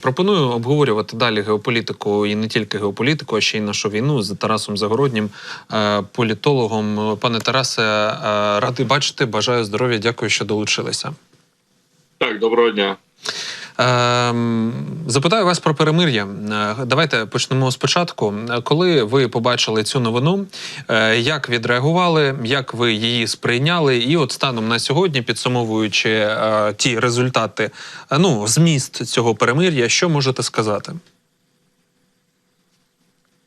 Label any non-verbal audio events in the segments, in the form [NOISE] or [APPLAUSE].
Пропоную обговорювати далі геополітику і не тільки геополітику, а ще й нашу війну з Тарасом Загороднім, е, політологом. Пане Тарасе, е, радий бачити. Бажаю здоров'я. Дякую, що долучилися. Так, доброго дня. Ем, Запитаю вас про перемир'я. Е, Давайте почнемо спочатку. Коли ви побачили цю новину, е, як відреагували, як ви її сприйняли, і от станом на сьогодні, підсумовуючи е, ті результати, ну зміст цього перемир'я, що можете сказати?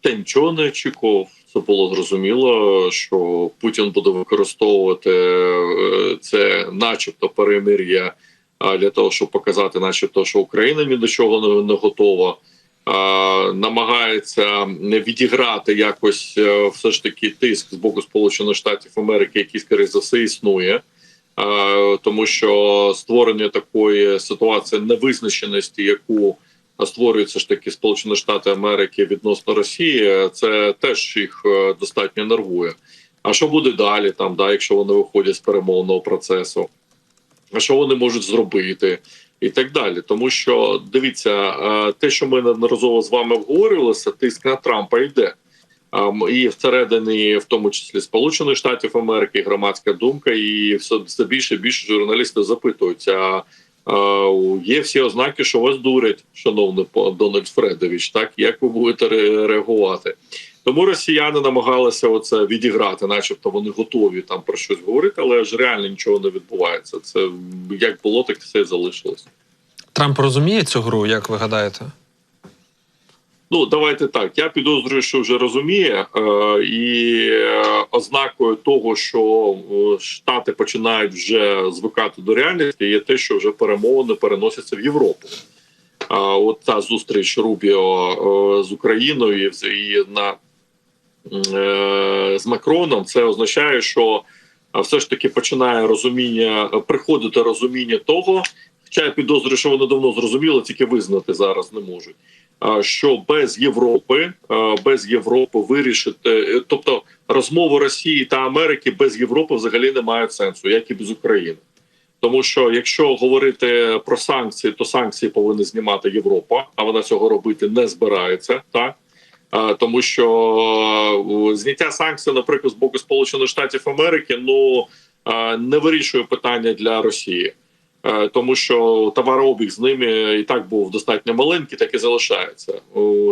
Я нічого не очікував. Це було зрозуміло, що Путін буде використовувати це, начебто, перемир'я для того, щоб показати, начебто, що Україна ні до чого не, готова. Намагається відіграти якось е, все ж таки тиск з боку Сполучених Штатів Америки, який скоріше за все існує. Тому що створення такої ситуації невизначеності, яку створюється ж таки Сполучені Штати Америки відносно Росії, це теж їх е, достатньо нервує. А що буде далі, там, да, якщо вони виходять з перемовного процесу? А що вони можуть зробити? І так далі, тому що дивіться, те, що ми неодноразово з вами обговорювалися, тиск на Трампа йде. І всередині, в тому числі Сполучених Штатів Америки, громадська думка, і все, більше і більше журналісти запитуються. Є всі ознаки, що вас дурять, шановний Дональд Фредович. Так як ви будете реагувати? Тому росіяни намагалися оце відіграти, начебто вони готові там про щось говорити, але ж реально нічого не відбувається. Це як було, так все і залишилось. Трамп розуміє цю гру, як ви гадаєте? Ну, давайте так. Я підозрюю, що вже розуміє, е, і е, ознакою того, що е, Штати починають вже звикати до реальності, є те, що вже перемовини переносяться в Європу. А от та зустріч Рубіо е, з Україною і на з Макроном, це означає, що все ж таки починає розуміння приходити розуміння того, хоча я підозрюю, що вони давно зрозуміли, тільки визнати зараз не можуть. Що без Європи, без Європи вирішити, е, тобто розмови Росії та Америки без Європи взагалі не мають сенсу, як і без України. Тому що якщо говорити про санкції, то санкції повинна знімати Європа, а вона цього робити не збирається, так тому що е, зняття санкцій, наприклад, з боку Сполучених Штатів Америки, ну е, не вирішує питання для Росії, Е, тому що товарообіг з ними і так був достатньо маленький, так і залишається.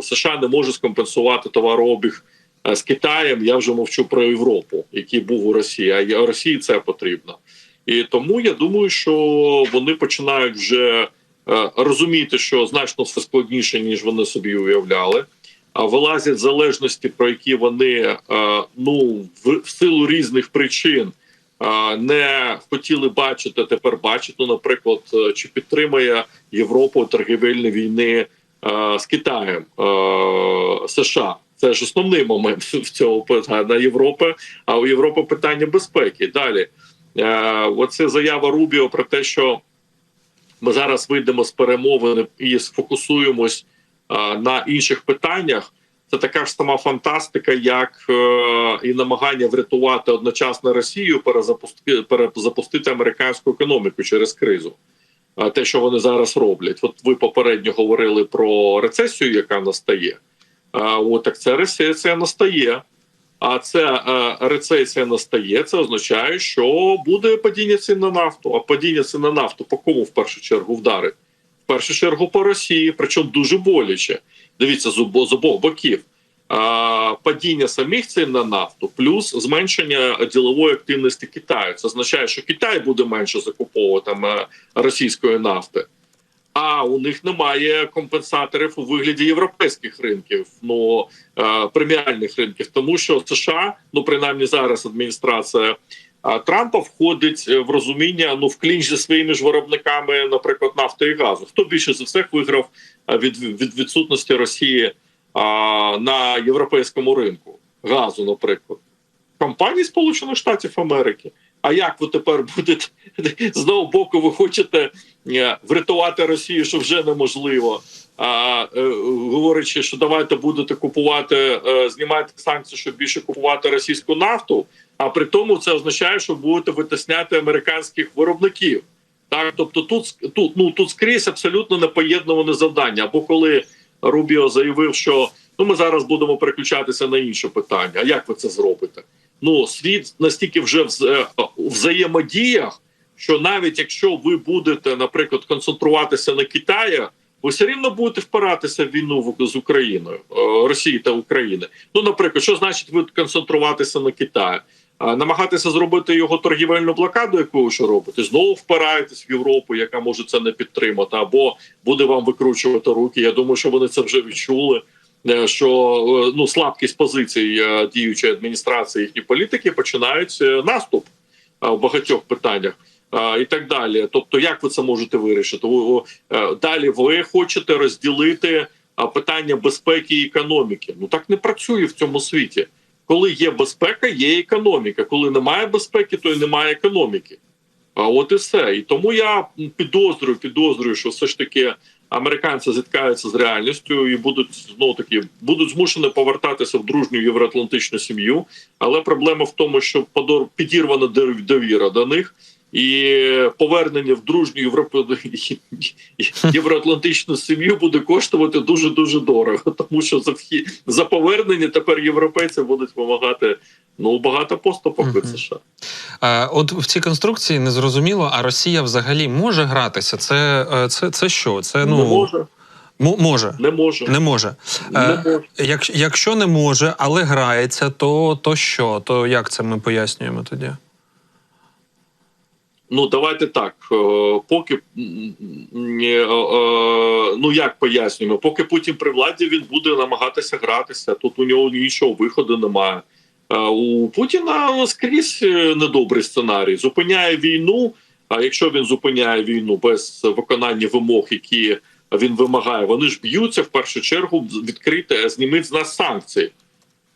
США не може скомпенсувати товарообіг з Китаєм. Я вже мовчу про Європу, який був у Росії. А Росії це потрібно. І тому я думаю, що вони починають вже розуміти, що значно все складніше, ніж вони собі уявляли. Вилазять залежності, про які вони е, ну в, силу різних причин е, не хотіли бачити, тепер бачать. Ну, наприклад, е, чи підтримує Європу торгівельні війни з Китаєм США. Це ж основний момент [LAUGHS] в цьому питання Європи. А у Європи питання безпеки. Далі оце заява Рубіо про те, що ми зараз вийдемо з перемовини і сфокусуємось на інших питаннях. Це така ж сама фантастика, як е, і намагання врятувати одночасно Росію, перезапустити, перезапустити американську економіку через кризу. А те, що вони зараз роблять, от ви попередньо говорили про рецесію, яка настає. А, от так це рецесія настає. А це е, рецесія настає. Це означає, що буде падіння цін на нафту. А падіння цін на нафту по кому в першу чергу вдарить? Першу чергу по Росії, причому дуже боляче. Дивіться з обо- з обох боків. А, падіння самих цін на нафту, плюс зменшення ділової активності Китаю. Це означає, що Китай буде менше закуповувати е, російської нафти. А у них немає компенсаторів у вигляді європейських ринків, ну е, преміальних ринків, тому що США, ну принаймні зараз адміністрація Трампа входить в розуміння ну в клінч зі своїми ж виробниками, наприклад, нафти і газу. Хто більше за всіх виграв е, від, від відсутності Росії а, на європейському ринку газу, наприклад, компанії Сполучених Штатів Америки. А як ви тепер будете [LAUGHS] з одного боку, ви хочете е, врятувати Росію, що вже неможливо. А е, говорячи, що давайте будете купувати, е, знімати санкції, щоб більше купувати російську нафту. А при тому це означає, що будете витисняти американських виробників. Так, тобто тут тут ну тут скрізь абсолютно непоєднуване завдання. Або коли Рубіо заявив, що ну ми зараз будемо переключатися на інше питання. А як ви це зробите? Ну світ настільки вже в взаємодіях, що навіть якщо ви будете, наприклад, концентруватися на Китаї, ви все рівно будете впиратися в війну з Україною Росії та України. Ну, наприклад, що значить ви концентруватися на Китаї? Намагатися зробити його торгівельну блокаду, яку ви що робите, знову впираєтесь в Європу, яка може це не підтримати, або буде вам викручувати руки. Я думаю, що вони це вже відчули. Е, що е, ну слабкість позицій е, діючої адміністрації їхні політики починають наступ в багатьох питаннях. І так далі, тобто, як ви це можете вирішити? Далі ви хочете розділити питання безпеки і економіки. Ну так не працює в цьому світі. Коли є безпека, є економіка. Коли немає безпеки, то й немає економіки. А от і все. І тому я підозрюю, підозрюю, що все ж таки американці зіткаються з реальністю і будуть знову таки будуть змушені повертатися в дружню євроатлантичну сім'ю. Але проблема в тому, що підірвана довіра до них. І повернення в дружню Європу [LAUGHS] євроатлантичну сім'ю буде коштувати дуже дуже дорого, тому що за за повернення тепер європейці будуть вимагати ну багато поступок від США. А, От в цій конструкції не зрозуміло, а Росія взагалі може гратися? Це е, це, це що? Це ну не може. М може. Не може. Не може. Не е, може. Як, якщо не може, але грається, то, то що? То як це ми пояснюємо тоді? Ну, давайте так. Е, поки е, е, ну як пояснюємо, поки Путін при владі він буде намагатися гратися. Тут у нього іншого виходу немає. У Путіна скрізь недобрий сценарій. Зупиняє війну. А якщо він зупиняє війну без виконання вимог, які він вимагає, вони ж б'ються в першу чергу відкрити, зніміть з нас санкції.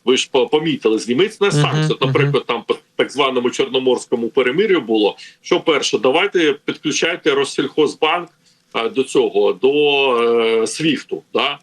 Ви ж помітили, зніміть на санкції. Наприклад, там по так званому чорноморському перемир'ю було що перше, давайте підключайте Россельхозбанк до цього до е, Свіфту, да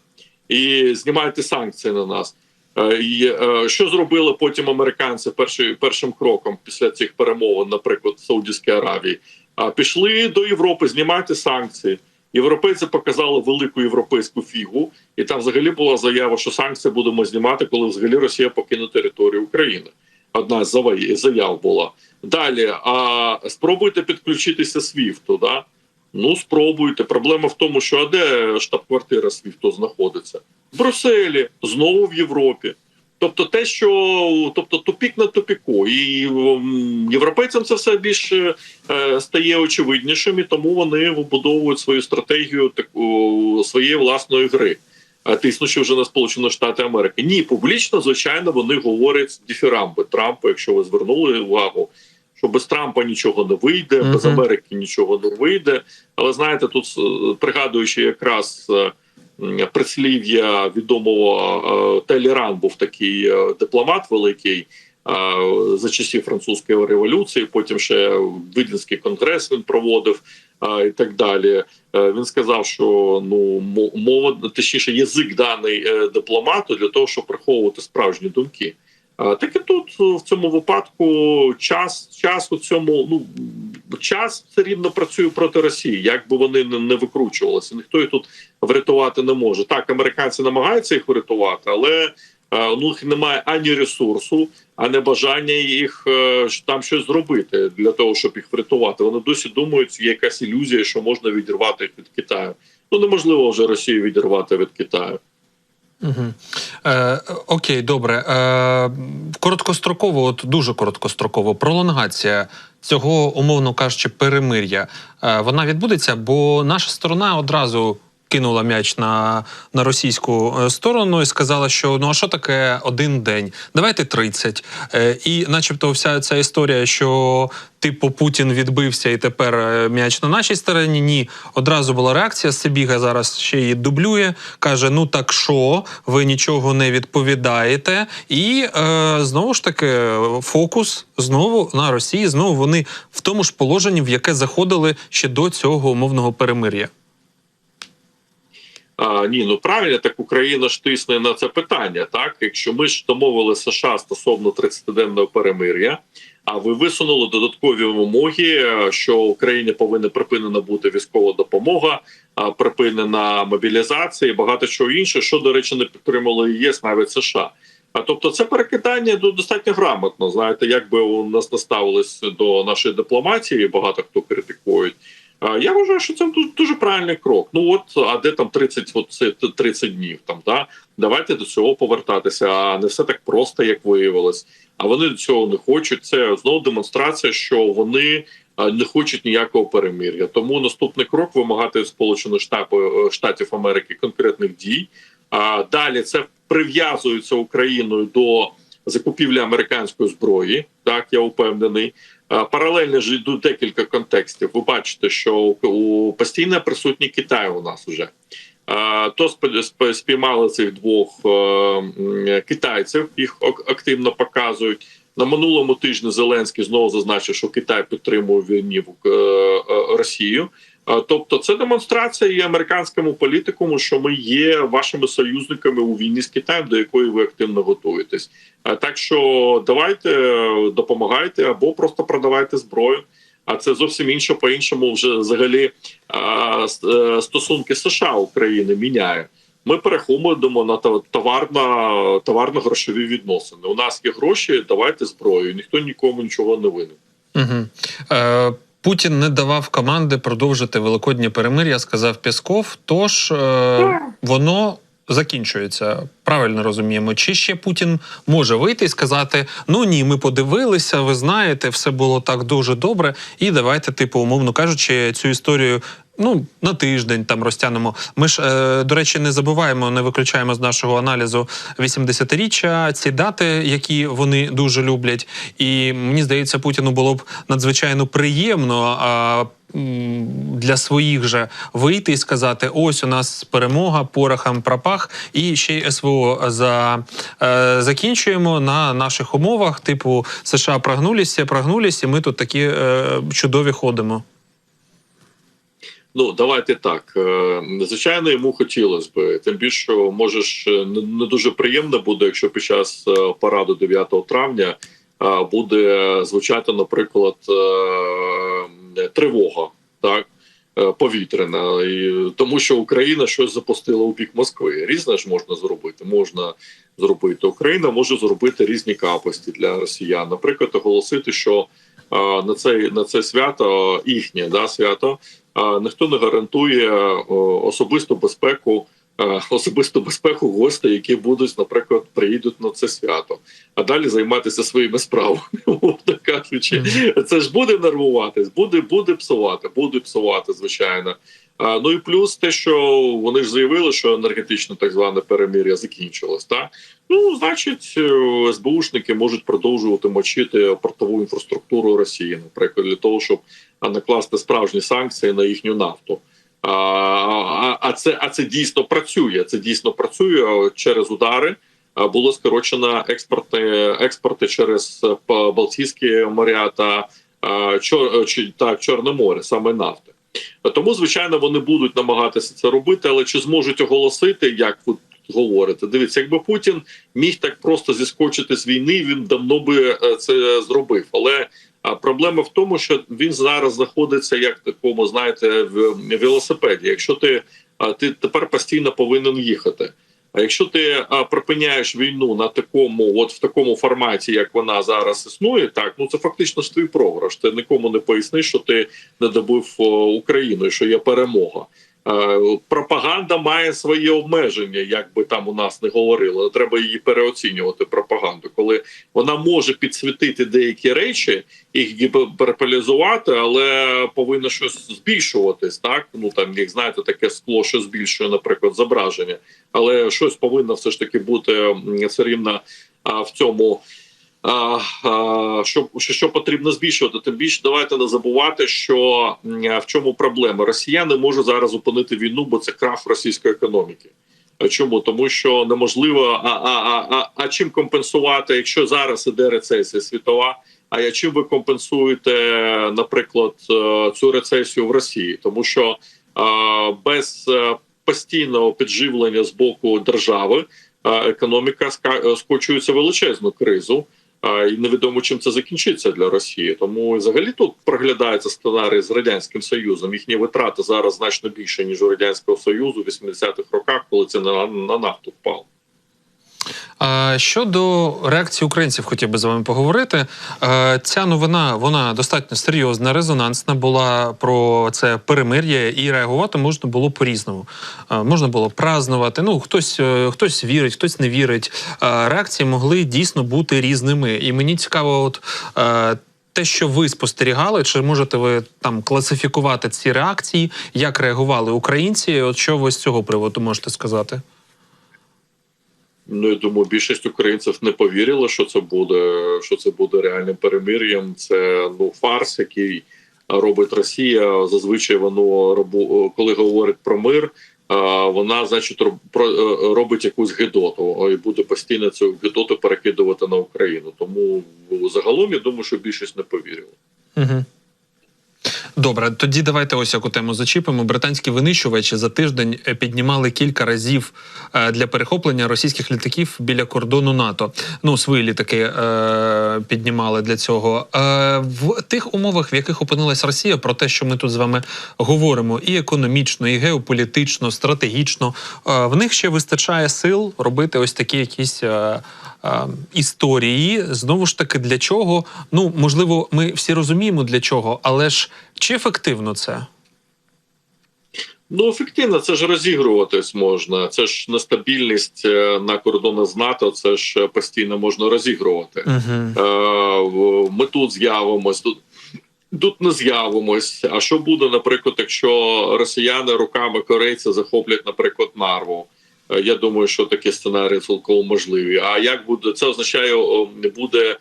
і знімайте санкції на нас. Е, і е, Що зробили потім американці перший, першим кроком після цих перемовин, наприклад, в Саудівській Аравії? А пішли до Європи, знімайте санкції. Європейці показали велику європейську фігу, і там взагалі була заява, що санкції будемо знімати, коли взагалі Росія покине територію України. Одна з заяв була далі. А спробуйте підключитися Свіфту. Да? Ну спробуйте. Проблема в тому, що а де штаб-квартира Свіфту знаходиться в Брюсселі, знову в Європі. Тобто, те, що тобто тупік на тупіку, і європейцям це все більше е, стає очевиднішим, і тому вони вибудовують свою стратегію таку своєї власної гри, тиснучи вже на Сполучені Штати Америки. Ні, публічно, звичайно, вони говорять діфірамби Трампа, якщо ви звернули увагу. Що без Трампа нічого не вийде, без Америки нічого не вийде. Але знаєте, тут е, пригадуючи якраз е, прислів'я відомого е, Теліран був такий е, дипломат великий е, за часів французької революції. Потім ще Видінський конгрес він проводив і так далі. Він сказав, що ну мова точніше язик даний дипломату для того, щоб приховувати справжні думки. Так і тут в цьому випадку час час у цьому ну час все рівно працює проти Росії, як би вони не викручувалися. Ніхто їх тут врятувати не може. Так, американці намагаються їх врятувати, але у них немає ані ресурсу, ані бажання їх е, там щось зробити для того, щоб їх врятувати. Вони досі думають, є якась ілюзія, що можна відірвати їх від Китаю. Ну неможливо вже Росію відірвати від Китаю. Угу. Е, Окей, добре. Е, Короткостроково, от дуже короткостроково, пролонгація цього, умовно кажучи, перемир'я. Е, вона відбудеться, бо наша сторона одразу кинула м'яч на на російську е, сторону і сказала, що ну а що таке один день? Давайте 30. Е, І, начебто, вся ця історія, що типу Путін відбився і тепер е, м'яч на нашій стороні. Ні, одразу була реакція. Сибіга зараз ще її дублює. каже: Ну так що, ви нічого не відповідаєте, і е, знову ж таки фокус знову на Росії. Знову вони в тому ж положенні, в яке заходили ще до цього умовного перемир'я. А, Ні, ну правильно, так Україна ж тисне на це питання. Так, якщо ми ж домовили США стосовно 30-денного перемир'я, А ви висунули додаткові вимоги, е, що Україні повинна припинена бути військова допомога, припинена мобілізація і багато чого інше, що до речі не підтримали ЄС, навіть США. А тобто, це перекидання достатньо грамотно. Знаєте, як би у нас наставились до нашої дипломатії, багато хто критикують. Я вважаю, що це дуже, правильний крок. Ну от а де там 30, от 30 днів? Там да давайте до цього повертатися. А не все так просто, як виявилось. А вони до цього не хочуть. Це знову демонстрація, що вони не хочуть ніякого перемир'я. Тому наступний крок вимагати Сполучених Штатів Штатів Америки конкретних дій. А далі це прив'язується Україною до закупівлі американської зброї. Так я впевнений. А, Паралельно ж йдуть декілька контекстів. Ви бачите, що у постійно присутній Китай у нас вже. То спа- спа- спіймали цих двох е, китайців, їх активно показують. На минулому тижні Зеленський знову зазначив, що Китай підтримує війні в е, е, Росію. А, Тобто, це демонстрація і американському політикуму, що ми є вашими союзниками у війні з Китаєм, до якої ви активно готуєтесь. Так що давайте е, допомагайте або просто продавайте зброю. А це зовсім інше по іншому. Вже взагалі е, стосунки США України міняє. Ми переходимо на та- товарно товарно-грошові відносини. У нас є гроші, давайте зброю. Ніхто нікому нічого не винен. Угу. Е, Путін не давав команди продовжити великоднє перемир'я, сказав Пєсков. Тож е, воно закінчується. Правильно розуміємо. Чи ще Путін може вийти і сказати: ну ні, ми подивилися, ви знаєте, все було так дуже добре, і давайте, типу, умовно кажучи, цю історію. Ну, на тиждень там розтягнемо. Ми ж, е, до речі, не забуваємо, не виключаємо з нашого аналізу 80-річчя ці дати, які вони дуже люблять. І мені здається, Путіну було б надзвичайно приємно а, для своїх же вийти і сказати: ось у нас перемога, порохам пропах, і ще й СВО за, е, закінчуємо на наших умовах. Типу, США прогнулися, прогнулися, і ми тут такі е, чудові ходимо. Ну давайте так. Е, Звичайно, йому хотілося би. Тим більше, може ж е, не дуже приємно буде, якщо під час е, параду 9 травня буде звучати, наприклад, тривога, так. Повітряна, і тому що Україна щось запустила у бік Москви. Різне ж можна зробити. Можна зробити. Україна може зробити різні капості для росіян. Наприклад, оголосити, що на це на це свято їхнє да свято ніхто не гарантує особисту безпеку, е, особисту безпеку гостей, які будуть, наприклад, приїдуть на це свято, а далі займатися своїми справами. [LAUGHS] Умовно кажучи, це ж буде нервуватись, буде, буде псувати, буде псувати, звичайно. А, ну і плюс те, що вони ж заявили, що енергетичне так зване перемир'я закінчилось. Так? Ну, значить, е, СБУшники можуть продовжувати мочити портову інфраструктуру Росії, наприклад, для того, щоб накласти справжні санкції на їхню нафту. А, а, це а це дійсно працює. Це дійсно працює через удари. Було скорочено експорти експорти через е, Балтійські моря та, та Чорне море, саме нафти. Тому, звичайно, вони будуть намагатися це робити, але чи зможуть оголосити, як ви говорите? Дивіться, якби Путін міг так просто зіскочити з війни, він давно би е, це зробив. Але проблема в тому, що він зараз знаходиться як такому, знаєте, в велосипеді. Якщо ти, ти тепер постійно повинен їхати. А якщо ти припиняєш війну на такому, от в такому форматі, як вона зараз існує, так ну це фактично ж твій програш. Ти нікому не поясниш, що ти не добив Україну, і що є перемога. Е, Пропаганда має свої обмеження, як би там у нас не говорили. Треба її переоцінювати. Пропаганду, коли вона може підсвітити деякі речі, їх гіперполізувати, але повинно щось збільшуватись. Так ну там як знаєте, таке скло, що збільшує, наприклад, зображення, але щось повинно все ж таки бути все рівно в цьому. Що, що, потрібно збільшувати, тим більше давайте не забувати, що в чому проблема. Росіяни можуть зараз зупинити війну, бо це крах російської економіки. Чому тому, що неможливо, а, а, а, а, а чим компенсувати, якщо зараз іде рецесія світова? А я чим ви компенсуєте, наприклад, е, цю рецесію в Росії? Тому що е, без е, постійного підживлення з боку держави економіка скочується величезну кризу. І невідомо чим це закінчиться для Росії. Тому взагалі тут проглядається сценарій з радянським Союзом. Їхні витрати зараз значно більше ніж у радянського союзу в 80-х роках, коли це на, на нафту впало. Щодо реакції українців, хотів би з вами поговорити. Е, Ця новина вона достатньо серйозна, резонансна була про це перемир'я, і реагувати можна було по-різному. Е, Можна було празнувати. Ну хтось, е, хтось вірить, хтось не вірить. Реакції могли дійсно бути різними. І мені цікаво, от. Те, що ви спостерігали, чи можете ви там класифікувати ці реакції, як реагували українці? От що ви з цього приводу можете сказати? Ну я думаю, більшість українців не повірила, що це буде, що це буде реальним перемир'ям. Це ну фарс, який робить Росія. Зазвичай воно робу, коли говорить про мир. Вона, значить, е, робить якусь гидоту і буде постійно цю гидоту перекидувати на Україну. Тому загалом я думаю, що більшість не повірила. Угу. Добре, тоді давайте ось яку тему зачіпимо. Британські винищувачі за тиждень е, піднімали кілька разів е, для перехоплення російських літаків біля кордону НАТО. Ну, свої літаки е, піднімали для цього. Е, в тих умовах, в яких опинилась Росія, про те, що ми тут з вами говоримо, і економічно, і геополітично, стратегічно, е, в них ще вистачає сил робити ось такі якісь. Е, е, історії знову ж таки для чого? Ну можливо, ми всі розуміємо для чого, але ж чи ефективно це? Ну, ефективно, це ж розігруватись можна. Це ж нестабільність е, на кордонах з НАТО. Це ж е, постійно можна розігрувати. Угу. Е, в- ми тут з'явимось, тут, тут не з'явимось. А що буде, наприклад, якщо росіяни руками корейця захоплять, наприклад, нарву? Е, Я думаю, що такі сценарії цілком можливі. А як буде це означає, буде е,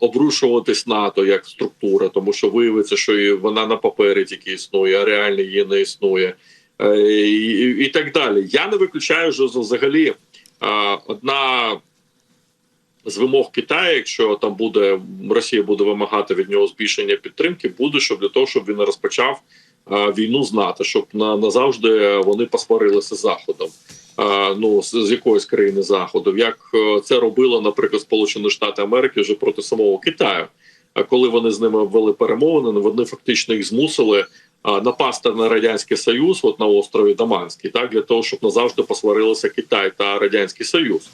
обрушуватись НАТО як структура, тому що виявиться, що і вона на папері тільки існує, а реально її не існує, Е, і, і так далі. Я не виключаю, що взагалі е, одна з вимог Китаю, якщо там буде Росія буде вимагати від нього збільшення підтримки, буде щоб для того, щоб він розпочав е, війну з НАТО, щоб на назавжди вони посварилися з заходом. Е, ну з, якоїсь країни заходу, як е, це робило, наприклад, Сполучені Штати Америки вже проти самого Китаю. А коли вони з ними ввели перемовини, вони фактично їх змусили напасти на радянський союз, от на острові Даманський, так для того, щоб назавжди посварилися Китай та радянський Союз.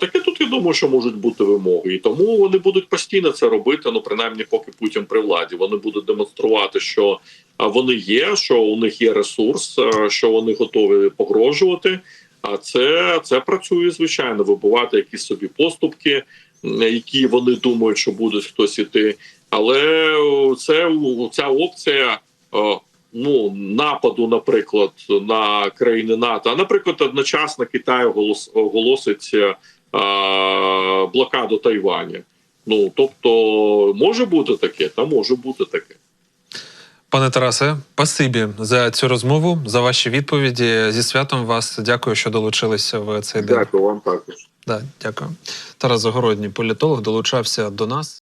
Таке тут я думаю, що можуть бути вимоги, і тому вони будуть постійно це робити. Ну принаймні, поки Путін при владі. Вони будуть демонструвати, що вони є, що у них є ресурс, що вони готові погрожувати. А це, це працює звичайно, вибивати якісь собі поступки, які вони думають, що буде хтось іти. Але це ця опція. Ну, нападу, наприклад, на країни НАТО, а наприклад, одночасно Китай оголос, оголосить е, блокаду Тайваня. Ну тобто, може бути таке, та може бути таке. Пане Тарасе, спасибі за цю розмову, за ваші відповіді. Зі святом вас дякую, що долучилися в цей день. Дякую вам також. Да, дякую. Тарас Загородній, політолог, долучався до нас.